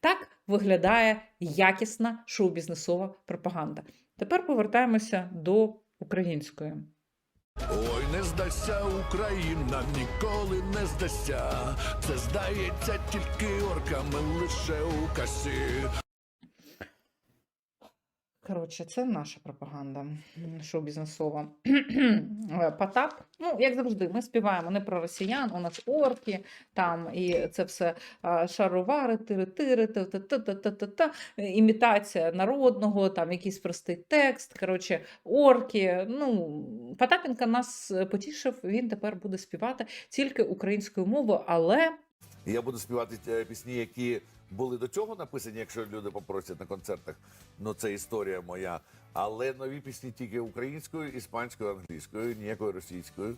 Так виглядає якісна шоу-бізнесова пропаганда. Тепер повертаємося до української. Ой, не здасться Україна, ніколи не здасться. Це здається тільки орками лише у касі. Коротше, це наша пропаганда м, шоу-бізнесова. Е, Потап, ну, як завжди, ми співаємо не про росіян, у нас орки, там і це все шаровари, тири-тири, та-та-та-та-та-та, е, імітація народного, там якийсь простий текст. Коротше, орки. Ну, Потапенко нас е, потішив, він тепер буде співати тільки українською мовою, але я буду співати е, пісні, які були до цього написані, якщо люди попросять на концертах. Ну це історія моя. Але нові пісні тільки українською, іспанською, англійською, ніякою російською.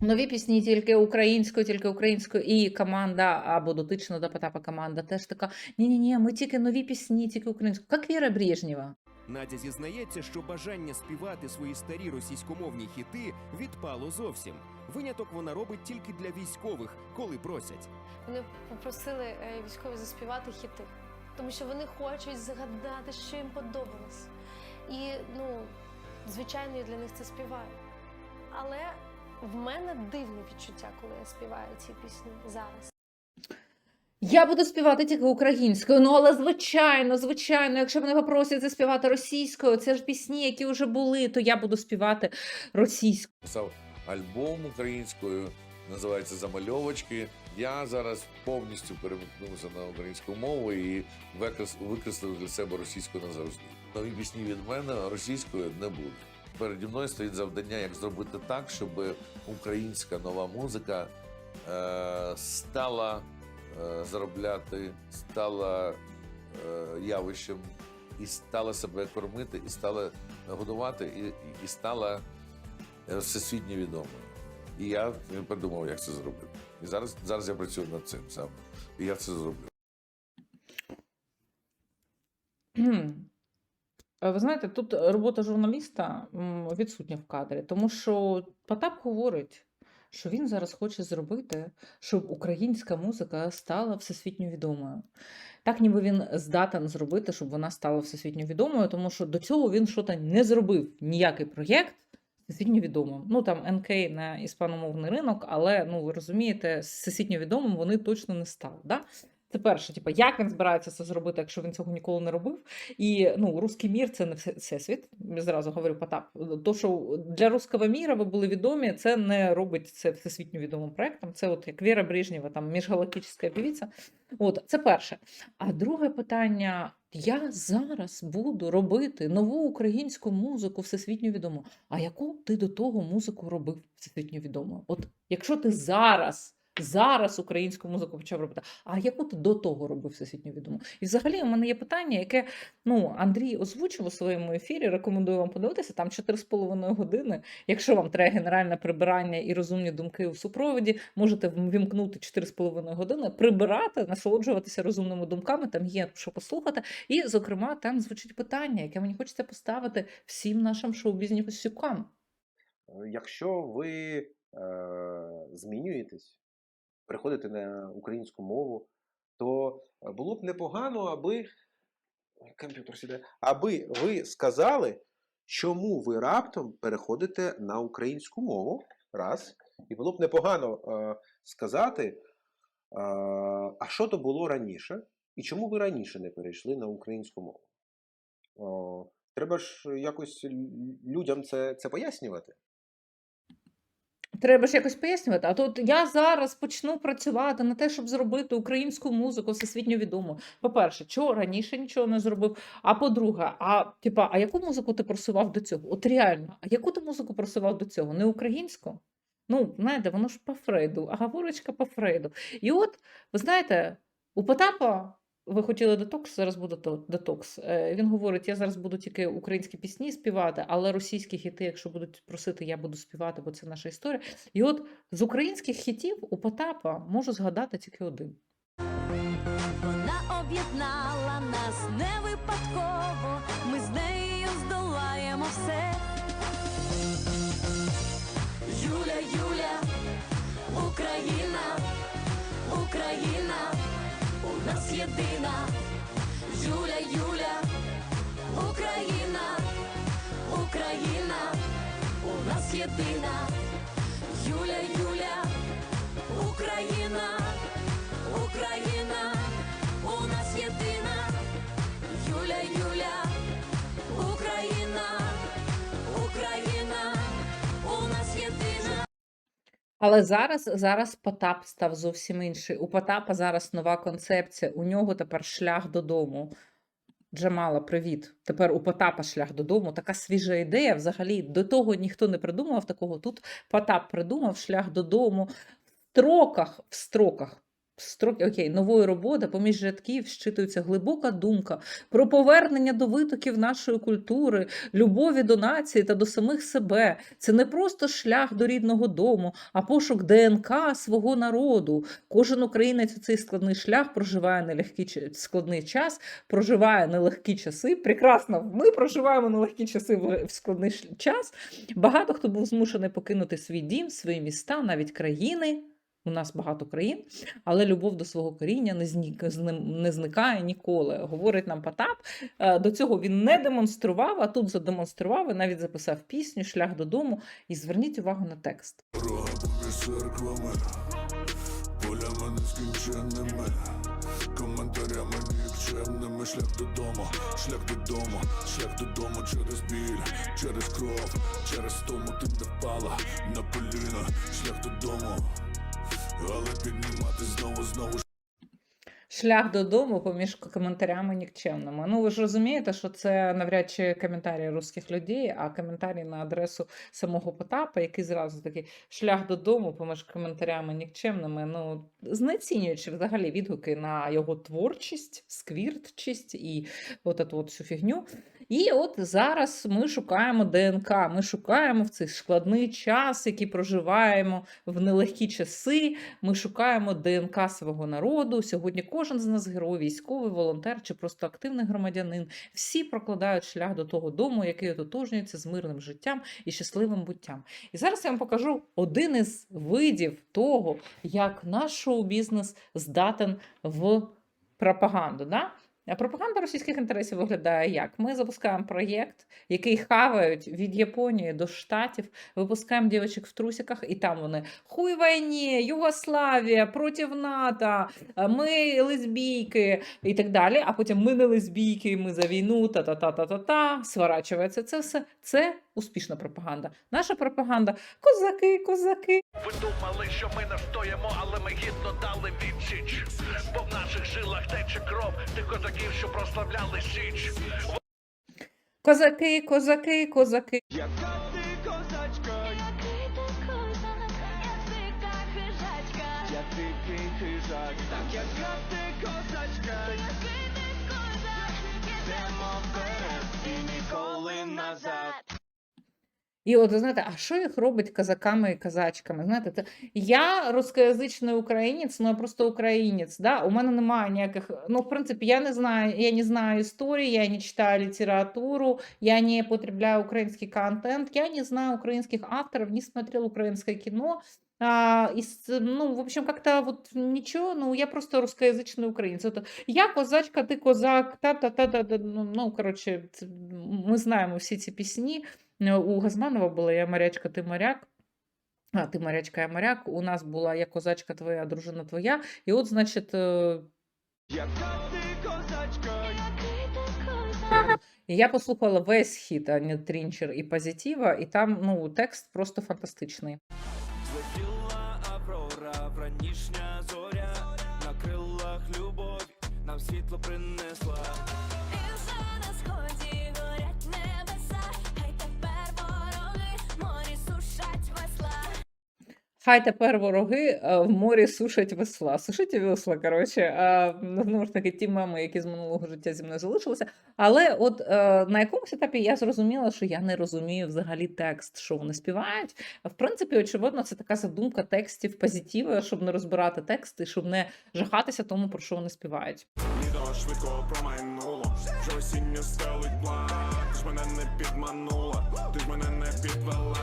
Нові пісні тільки українською, тільки українською, і команда або дотична до Потапа команда теж така: ні-ні-ні, ми тільки нові пісні, тільки українською. Як Віра Брежнєва. Надя зізнається, що бажання співати свої старі російськомовні хіти відпало зовсім. Виняток вона робить тільки для військових, коли просять. Вони попросили е, військові заспівати хіти, тому що вони хочуть згадати, що їм подобалось. І ну, звичайно, я для них це співаю. Але в мене дивне відчуття, коли я співаю ці пісні зараз. Я буду співати тільки українською. Ну але звичайно, звичайно, якщо мене попросять заспівати російською, це ж пісні, які вже були, то я буду співати російською. Писав альбом українською, називається Замальовочки. Я зараз повністю перемкнувся на українську мову і викреслив для себе російську назавжди. Нові пісні від мене російською не буде. Переді мною стоїть завдання, як зробити так, щоб українська нова музика е, стала заробляти, стала е, явищем і стала себе кормити, і стала годувати, і, і стала е, всесвітньо відомою. І я придумав, як це зробити. І зараз, зараз я працюю над цим саме. І я це зроблю. Е, Ви знаєте, тут робота журналіста відсутня в кадрі, тому що Потап говорить, що він зараз хоче зробити, щоб українська музика стала всесвітньо відомою. Так, ніби він здатен зробити, щоб вона стала всесвітньо відомою, тому що до цього він щось не зробив ніякий проєкт всесвітньо відомим. Ну там НК на іспаномовний ринок, але ну ви розумієте, всесвітньо відомим вони точно не стали. Да? Це перше, типу, як він збирається це зробити, якщо він цього ніколи не робив. І ну, русський мір це не всесвіт. Я зразу говорю Потап. То, що для русского міра ви були відомі, це не робить це всесвітньо відомим проектом. Це от як Віра Брежнєва, там міжгалактична півіця. От це перше. А друге питання: я зараз буду робити нову українську музику всесвітньо відому. А яку ти до того музику робив всесвітньо відомою? От якщо ти зараз. Зараз українську музику почав робити. А яку ти до того робив всесвітньо відому? І взагалі у мене є питання, яке ну Андрій озвучив у своєму ефірі. Рекомендую вам подивитися. Там 4,5 години. Якщо вам треба генеральне прибирання і розумні думки у супроводі, можете вімкнути 4,5 години, прибирати, насолоджуватися розумними думками. Там є що послухати. І, зокрема, там звучить питання, яке мені хочеться поставити всім нашим шоу-бізнесюкам. Е, Якщо ви е, змінюєтесь, приходите на українську мову, то е, було б непогано, аби комп'ютер сідає, аби ви сказали, чому ви раптом переходите на українську мову. Раз. І було б непогано е, сказати, е, а що то було раніше, і чому ви раніше не перейшли на українську мову. О, треба ж якось людям це, це пояснювати. Треба ж якось пояснювати. А тут я зараз почну працювати на те, щоб зробити українську музику всесвітньо відому. По-перше, чого раніше нічого не зробив. А по-друге, а типа, а яку музику ти просував до цього? От реально, а яку ти музику просував до цього? Не українську? Ну, знаєте, воно ж по Фрейду, а говорочка по Фрейду. І от, ви знаєте, у Потапа ви хотіли детокс, зараз буде то- детокс. Е, Він говорить: я зараз буду тільки українські пісні співати, але російські хіти, якщо будуть просити, я буду співати, бо це наша історія. І от з українських хітів у Потапа можу згадати тільки один. Вона об'єднала нас не випадково. Ми з нею здолаємо все. Юля, Юля, Україна, Україна, нас єдина. Юля, Юля, Україна, Україна, у нас єдина. Юля, Юля, Україна, Україна, у нас єдина. Юля, Юля, Але зараз, зараз Потап став зовсім інший. У Потапа зараз нова концепція. У нього тепер шлях додому. Джамала, привіт. Тепер у Потапа шлях додому. Така свіжа ідея. Взагалі до того ніхто не придумав такого. Тут Потап придумав шлях додому. В строках, в строках. В Строки, окей, нової роботи поміж рядків щитується глибока думка про повернення до витоків нашої культури, любові до нації та до самих себе. Це не просто шлях до рідного дому, а пошук ДНК свого народу. Кожен українець у цей складний шлях проживає нелегкий складний час, проживає нелегкі часи. Прекрасно, ми проживаємо нелегкі часи в складний час. Багато хто був змушений покинути свій дім, свої міста, навіть країни. У нас багато країн, але любов до свого коріння не, зні... з ним- не зникає ніколи. Говорить нам Потап. Е, До цього він не демонстрував, а тут задемонстрував і навіть записав пісню Шлях додому. І зверніть увагу на текст. Поміж церквами, полями нескінченними, коментарями нікчемними, шлях додому, шлях додому, шлях додому через біль, через кров, через тому ти не впала на коліна, шлях додому, але піднімати знову, знову Шлях додому поміж коментарями нікчемними. Ну ви ж розумієте, що це навряд чи коментарі русських людей, а коментарі на адресу самого Потапа, який зразу такий шлях додому поміж коментарями нікчемними. Ну знецінюючи взагалі відгуки на його творчість, сквіртчість і от эту от всю фігню. І от зараз ми шукаємо ДНК. Ми шукаємо в цей складний час, який проживаємо в нелегкі часи. Ми шукаємо ДНК свого народу. Сьогодні кожен з нас герой, військовий, волонтер чи просто активний громадянин. Всі прокладають шлях до того дому, який ототожнюється з мирним життям і щасливим буттям. І зараз я вам покажу один із видів того, як наш шоу-бізнес здатен в пропаганду. Да? Пропаганда російських інтересів виглядає як? Ми запускаємо проєкт, який хавають від Японії до Штатів, випускаємо дівчаток в трусиках, і там вони хуй війні, Югославія, проти НАТО, ми лесбійки і так далі. А потім ми не лесбійки, ми за війну, та-та-та-та-та-та. Сворачується це все. Це успішна пропаганда. Наша пропаганда козаки, козаки. Ви думали, що ми настоїмо, але ми гідно дали відсіч. Бо в наших жилах тече кров тих козаків, що прославляли Січ. Козаки, козаки, козаки. Яка ти козачка? я дика хижачка. Я дикий хижак, так яка ти козачка. Ти козак, йдемо вперед і ніколи назад. І от ви знаєте, а що їх робить козаками і казачками? Знаєте, це я рускоязичний українець, ну я просто українець. Да? У мене немає ніяких. Ну, в принципі, я не знаю, я не знаю історії, я не читаю літературу, я не потребляю український контент, я не знаю українських авторов, не смотрел українське кіно. А, и, с- ну, в общем, как-то вот ничего, ну, я просто русскоязычный украинец. Это я козачка, ты козак, та-та-та-та, ну, ну, короче, це- ми знаємо всі ці пісні. Е, У Газманова була Я морячка, ти моряк. А, ти морячка, я моряк. У нас була Я козачка твоя, дружина твоя. І от, значить, е, Яка ти козачка, я послухала весь хіт Ані Трінчер і Позитива, і там ну, текст просто фантастичний. Аврора, вранішня зоря, на крилах любов нам світло принесла. Хай тепер вороги е, в морі сушать весла. Сушить весла, коротше, ну, знову ж таки, ті меми, які з минулого життя зі мною залишилися. Але от е, на якомусь етапі я зрозуміла, що я не розумію взагалі текст, що вони співають. В принципі, очевидно, це така задумка текстів позитива, щоб не розбирати тексти, щоб не жахатися тому, про що вони співають. Швидко промайнуло, вже осінню стелить ж мене не підманула, ти ж мене не підвела.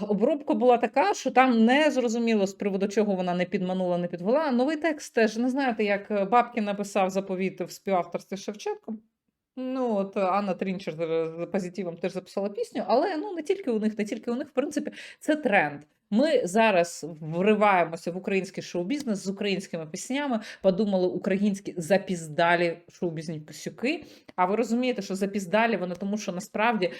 Обробка була така, що там не зрозуміло з приводу чого вона не підманула, не підвела. Новий текст теж не знаєте, як е, Бабкін написав заповіт в співавторстві з Шевченком. Ну, от е, Анна Трінчер з з позитивом теж записала пісню, але ну не тільки у них, не тільки у них, в принципі, це тренд. Ми зараз вриваємося в український шоу-бізнес з українськими піснями. Подумали українські запіздалі шоу-бізнесюки. А ви розумієте, що запіздалі вони тому, що насправді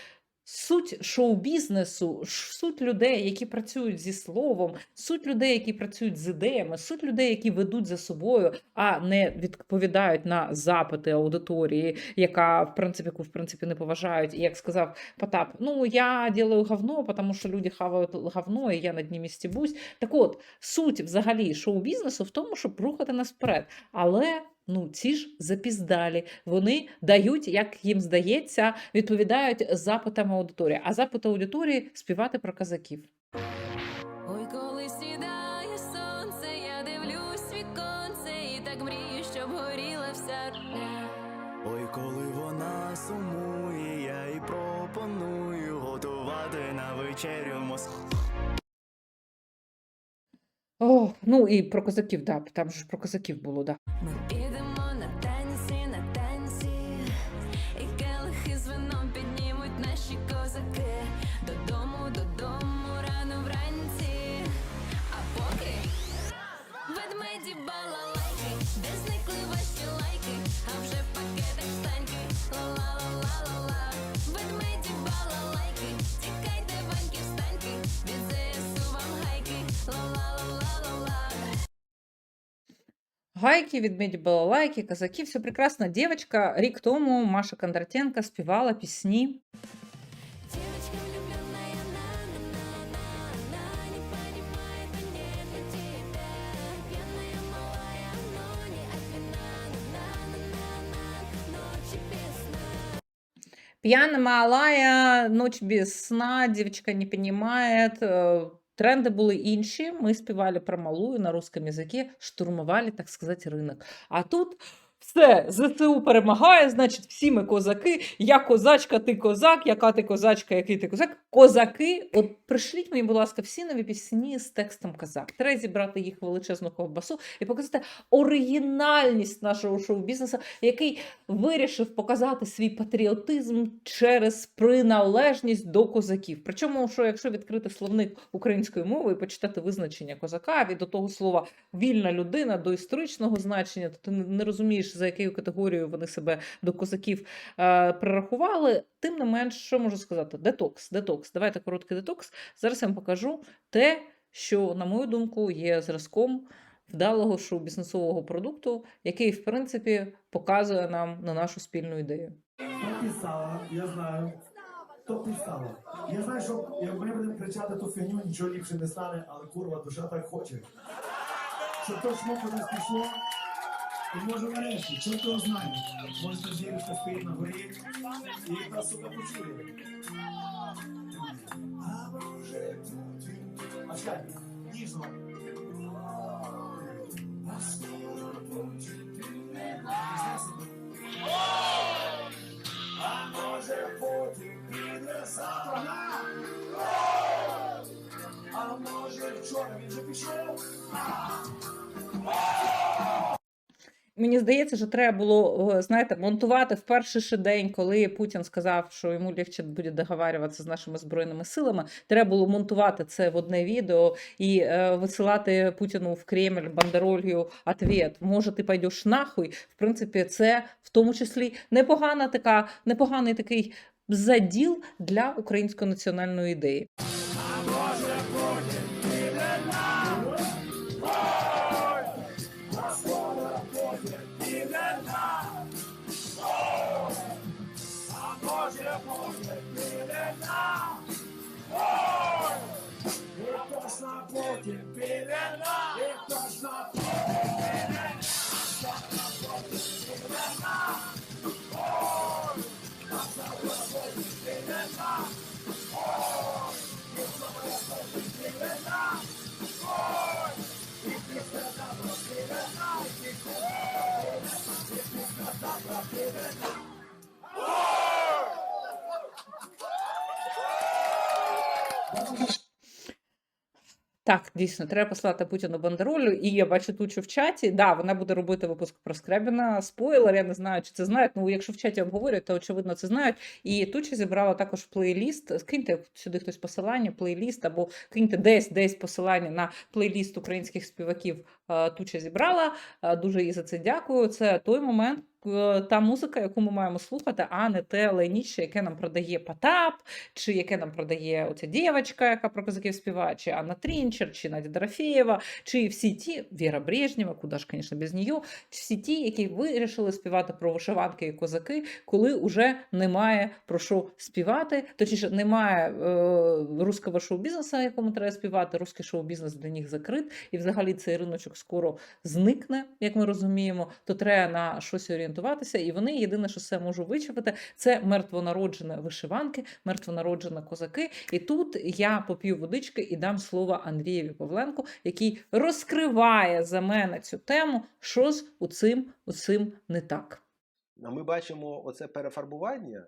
суть шоу-бізнесу, суть людей, які працюють зі словом, суть людей, які працюють з ідеями, суть людей, які ведуть за собою, а не відповідають на запити аудиторії, яка в принципі яку в принципі не поважають. І як сказав Потап, ну я делаю говно, тому що люди хавають говно, і я над ними стібусь. Так от, суть взагалі шоу-бізнесу в тому, щоб рухати нас вперед. Але ну ці ж запіздалі. Вони дають, як їм здається, відповідають запитам аудиторії. А запит аудиторії співати про казаків. Ой, коли сідає сонце, я дивлюсь віконце і так мрію, щоб горіла вся дня. Ой, коли вона сумує, я їй пропоную готувати на вечерю Москву. О, ну і про козаків, да, там ж про козаків було, да. Ми Гайки, відмеді балалайки, казаки, все прекрасно. Дівчинка рік тому Маша Кондратенко співала пісні. Девочка влюбленная, на-на-на-на-на, не понимает, мне для тебя. Пьяная, малая, но не от вина, на-на-на-на, ночи без сна. Пьяна малая, ночь без сна, дівчинка не понимает. Тренди були інші. Ми співали про малую на русском язикі, штурмували, так сказати, ринок. А тут все, ЗСУ перемагає, значить, всі ми козаки. Я козачка, ти козак, яка ти козачка, який ти козак. Козаки, от пришліть мені, будь ласка, всі нові пісні з текстом козак. Треба зібрати їх величезну ковбасу і показати оригінальність нашого шоу-бізнесу, який вирішив показати свій патріотизм через приналежність до козаків. Причому, що якщо відкрити словник української мови і почитати визначення козака від того слова вільна людина до історичного значення, то ти не не розумієш, за якою категорією вони себе до козаків е, прирахували. Тим не менш, що можу сказати? Детокс, детокс. Давайте короткий детокс. Зараз я вам покажу те, що, на мою думку, є зразком вдалого шоу-бізнесового продукту, який, в принципі, показує нам на нашу спільну ідею. Я знаю. Хто писала? Я знаю, що як ми будемо кричати ту фігню, нічого ліпше не стане, але курва, душа так хоче. Щоб то шмоко не пішло, і може нарешті, то знає. Можете зірочка стоїть на горі і нас сука почує. А бути. А чекай, ніжно. А скоро буде А може бути піде завтра. А може вчора він вже пішов. Мені здається, що треба було, е, знаєте, монтувати в перший же день, коли Путін сказав, що йому легше буде договарюватися з нашими збройними силами. Треба було монтувати це в одне відео і е, висилати Путіну в Кремль бандеролью ответ. Може, ти пойдеш нахуй. В принципі, це в тому числі непогана така, непоганий такий заділ для української національної ідеї. Так, дійсно, треба послати Путіну бандеролю. І я бачу Тучу в чаті. Да, вона буде робити випуск про Скрябіна. Спойлер, я не знаю, чи це знають. Ну, якщо в чаті обговорюють, то очевидно це знають. І Туча зібрала також плейліст. Скиньте сюди хтось посилання, плейліст, або киньте десь десь посилання на плейліст українських співаків. е, Туча зібрала. Е, Дуже їй за це дякую. Це той момент. Е, Та музика, яку ми маємо слухати, а не те лайніще, яке нам продає Потап, чи яке нам продає оця дівчинка, яка про козаків співає, чи Анна Трінчер, чи Надя Дорофєєва, чи всі ті, Віра Брежнєва, куди ж, звісно, без неї, всі ті, які вирішили співати про вишиванки і козаки, коли вже немає про що співати, точніше, немає е, руського шоу-бізнесу, якому треба співати, руський шоу-бізнес для них закрит, і взагалі цей риночок скоро зникне, як ми розуміємо, то треба на щось орієнтуватися, і вони єдине, що все можу вичавити, це мертвонароджені вишиванки, мертвонароджені козаки. І тут я поп'ю водички і дам слово Андрієві Павленку, який розкриває за мене цю тему, що з у цим, у цим не так. Ми бачимо оце перефарбування,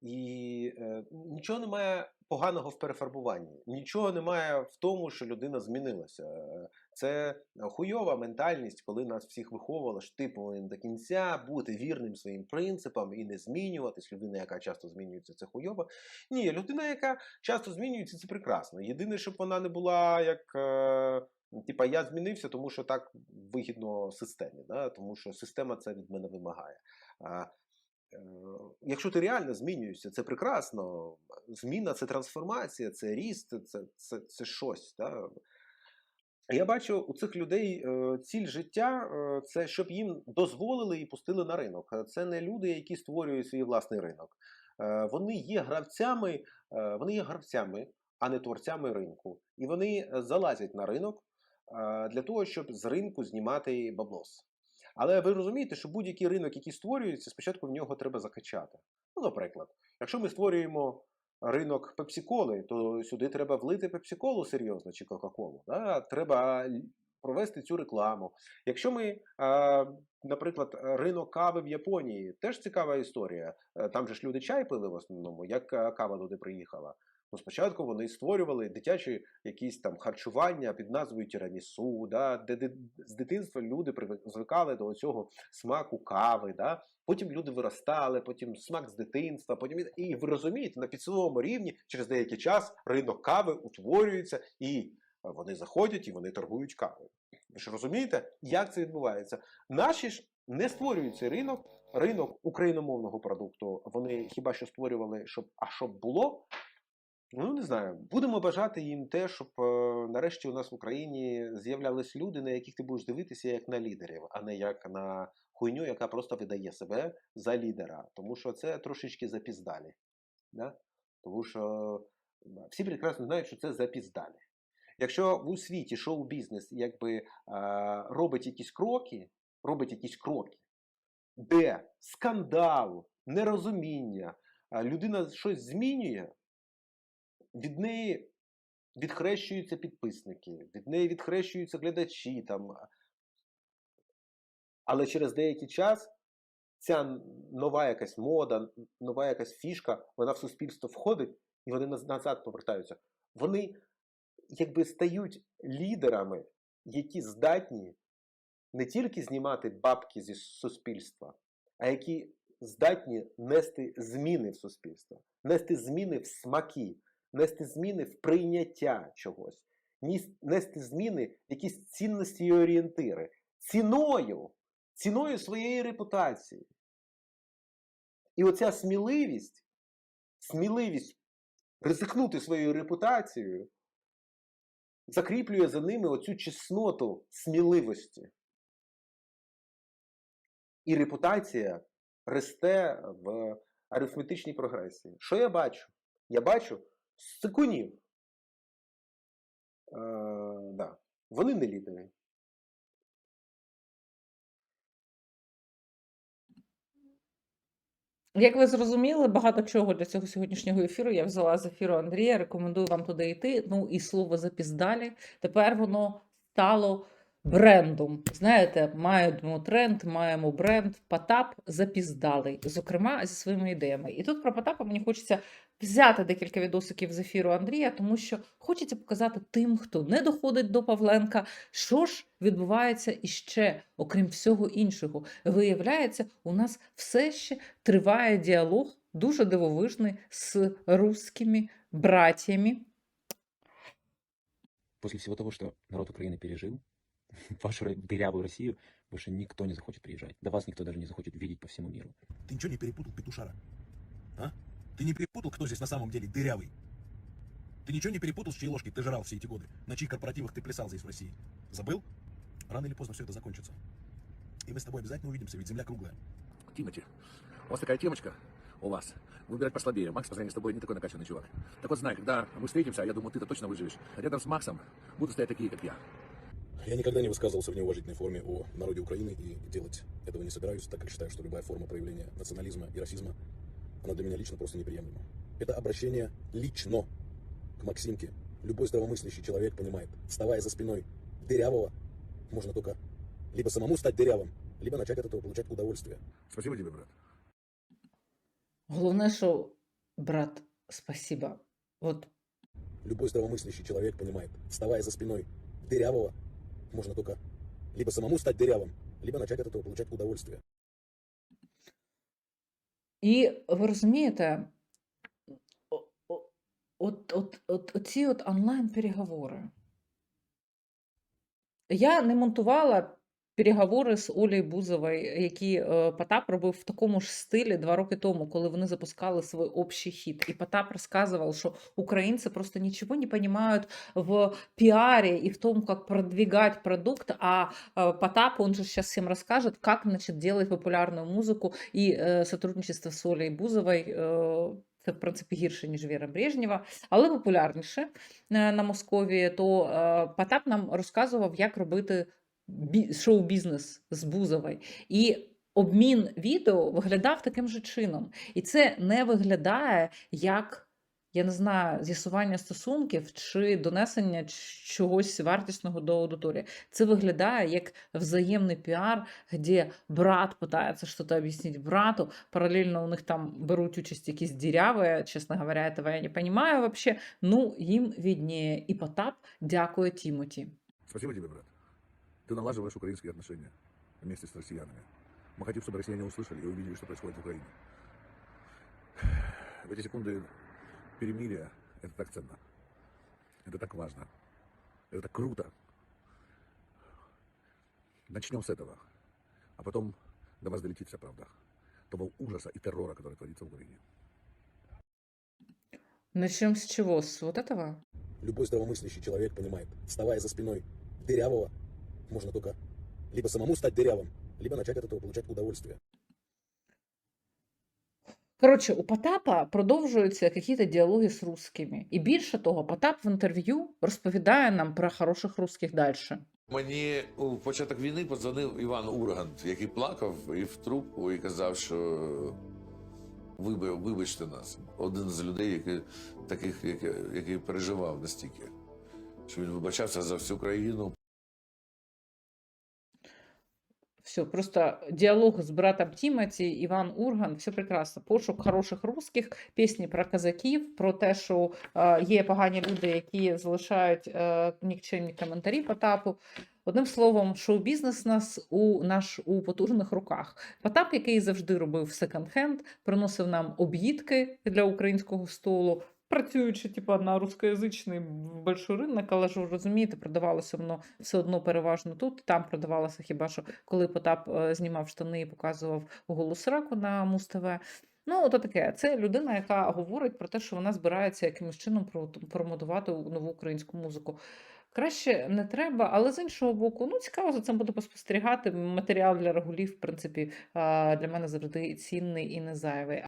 і е, нічого немає поганого в перефарбуванні. Нічого немає в тому, що людина змінилася. Е, Це хуйова ментальність, коли нас всіх виховували, що ти повинен до кінця бути вірним своїм принципам і не змінюватись. Людина, яка часто змінюється, це хуйова. Ні, людина, яка часто змінюється, це прекрасно. Єдине, щоб вона не була як. Е, Типа я змінився, тому що так вигідно системі, да? тому що система це від мене вимагає. А, е, якщо ти реально змінюєшся, це прекрасно. Зміна це трансформація, це ріст, це, це, це щось. Да? Я бачу у цих людей е, ціль життя е, це щоб їм дозволили і пустили на ринок. Е, Це не люди, які створюють свій власний ринок. Вони є гравцями, вони є гравцями, а не творцями ринку. І вони залазять на ринок для того, щоб з ринку знімати баблос. Але ви розумієте, що будь-який ринок, який створюється, спочатку в нього треба закачати. Ну, наприклад, якщо ми створюємо ринок пепсиколи, то сюди треба влити пепсиколу серйозно чи Кока-Колу. Да? Треба провести цю рекламу. Якщо ми, наприклад, ринок кави в Японії, теж цікава історія. Е, Там же ж люди чай пили в основному, як е, кава туди приїхала. Ну, спочатку вони створювали дитячі якісь там харчування під назвою тірамісу, да, де, з дитинства люди звикали до цього смаку кави. Да. Потім люди виростали, потім смак з дитинства, потім і- ви розумієте, на підсиловому рівні через деякий час ринок кави утворюється, і вони заходять і вони торгують кавою. Ви ж розумієте, як це відбувається? Наші ж не створюють цей ринок, ринок україномовного продукту. Вони хіба що створювали, щоб а щоб було. Ну, не знаю. Будемо бажати їм те, щоб е, нарешті у нас в Україні з'являлись люди, на яких ти будеш дивитися як на лідерів, а не як на хуйню, яка просто видає себе за лідера. Тому що це трошечки запіздалі. Да? Тому що всі прекрасно знають, що це запіздалі. Якщо в у світі шоу-бізнес якби е, робить якісь кроки, робить якісь кроки, де скандал, нерозуміння, людина щось змінює, від неї відхрещуються підписники, від неї відхрещуються глядачі. Там. Але через деякий час ця нова якась мода, нова якась фішка, вона в суспільство входить і вони назад повертаються. Вони якби стають лідерами, які здатні не тільки знімати бабки зі суспільства, а які здатні нести зміни в суспільство, нести зміни в смаки, нести зміни в прийняття чогось, нести зміни в якісь цінності і орієнтири ціною, ціною своєї репутації. І оця сміливість, сміливість ризикнути своєю репутацією, закріплює за ними оцю чесноту сміливості. І репутація росте в арифметичній прогресії. Що я бачу? Я бачу сикунів. Е, да. Вони не лідери. Як ви зрозуміли, багато чого для цього сьогоднішнього ефіру я взяла з ефіру Андрія. Рекомендую вам туди йти. Ну і слово запіздалі. Тепер воно стало брендом. Знаєте, маємо тренд, маємо бренд. Потап запіздалий, зокрема зі своїми ідеями. І тут про Потапа мені хочеться взяти декілька відосиків з ефіру Андрія, тому що хочеться показати тим, хто не доходить до Павленка, що ж відбувається іще, окрім всього іншого. Виявляється, у нас все ще триває діалог дуже дивовижний з русскими братьями. После всего того, что народ Украины пережил, вашу дырявую Россию больше никто не захочет приезжать. Да вас никто даже не захочет видеть по всему миру. Ты ничего не перепутал, петушара? А? Ты не перепутал, кто здесь на самом деле дырявый? Ты ничего не перепутал, с чьей ложкой ты жрал все эти годы? На чьих корпоративах ты плясал здесь в России? Забыл? Рано или поздно все это закончится. И мы с тобой обязательно увидимся, ведь земля круглая. Тимати, у вас такая темочка, у вас. Выбирать послабее. Макс по сравнению с тобой не такой накачанный чувак. Так вот знай, когда мы встретимся, а я думаю, ты-то точно выживешь. Рядом с Максом будут стоять такие, как я. Я никогда не высказывался в неуважительной форме о народе Украины и делать этого не собираюсь, так как считаю, что любая форма проявления национализма и расизма, она для меня лично просто неприемлема. Это обращение лично к Максимке. Любой здравомыслящий человек понимает, вставая за спиной дырявого, можно только либо самому стать дырявым, либо начать от этого получать удовольствие. Спасибо тебе, брат. Головне, що брат, спасіба. От Любой здравомыслящий человек понимает, вставая за спиной дырявого, можно только либо самому стать дырявым, либо начать от этого получать удовольствие. І ви розумієте, о- о- от, от, от, оці от онлайн-переговори. Я не монтувала переговори з Олею Бузовою, які е, Потап робив в такому ж стилі два роки тому, коли вони запускали свій общий хіт. І Потап розказував, що українці просто нічого не розуміють в піарі і в тому, як продвигати продукт, а э, Потап, он же сейчас всем расскажет, как, значит, делать популярную музыку и э, сотрудничество з Олею Бузовою. Э, це, в принципі, гірше, ніж Віра Брежнєва, але популярніше е, на Московії, то е, Потап нам розказував, як робити бі- шоу-бізнес з Бузовою. І обмін відео виглядав таким же чином. І це не виглядає як, я не знаю, з'ясування стосунків чи донесення ч- чогось вартісного до аудиторії. Це виглядає як взаємний піар, де брат пытается что-то объяснить брату, параллельно у них там беруть участь якісь діряви, чесно говоря, этого я не понимаю вообще. Ну, їм виднее. І Потап дякує Тімоті. Спасибо тебе, брат. Ты налаживаешь украинские отношения вместе с россиянами. Мы хотим, чтобы россияне услышали и увидели, что происходит в Украине. В эти секунды перемирия – это так ценно. Это так важно. Это так круто. Начнем с этого. А потом до вас долетит вся правда. Того ужаса и террора, который творится в Украине. Начнем с чего? С вот этого? Любой здравомыслящий человек понимает, вставая за спиной дырявого, можно только либо самому стать дырявым, либо начать от этого получать удовольствие. Коротше, у Потапа продовжуються якісь діалоги з русскими. І більше того, Потап в інтерв'ю розповідає нам про хороших русських далі. Мені у початок війни подзвонив Іван Ургант, який плакав і в трубку і казав, що «Виби- вибачте нас. Один з людей, який, таких, який, який переживав настільки, що він вибачався за всю країну, Все, просто диалог с братом Тимати, Иван Урган, все прекрасно. Пошук хороших русських, пісні про казаків, про те, що е, є погані люди, які залишають е, нікчемні коментарі Потапу. Одним словом, шоу-бізнес нас у наш у потужних руках. Потап, який завжди робив секонд-хенд, приносив нам об'їдки для українського столу. Працюючи типа на рускоязичний большой ринок, але ж ви розумієте, продавалося воно все одно переважно тут. Там продавалося хіба що коли Потап е, знімав штани і показував голу сраку на Муз-ТВ. Ну, то таке. Це людина, яка говорить про те, що вона збирається якимось чином про- промодувати нову українську музику. Краще не треба, але з іншого боку, ну цікаво за цим буде поспостерігати. Матеріал для регулів, в принципі, для мене завжди цінний і не зайвий.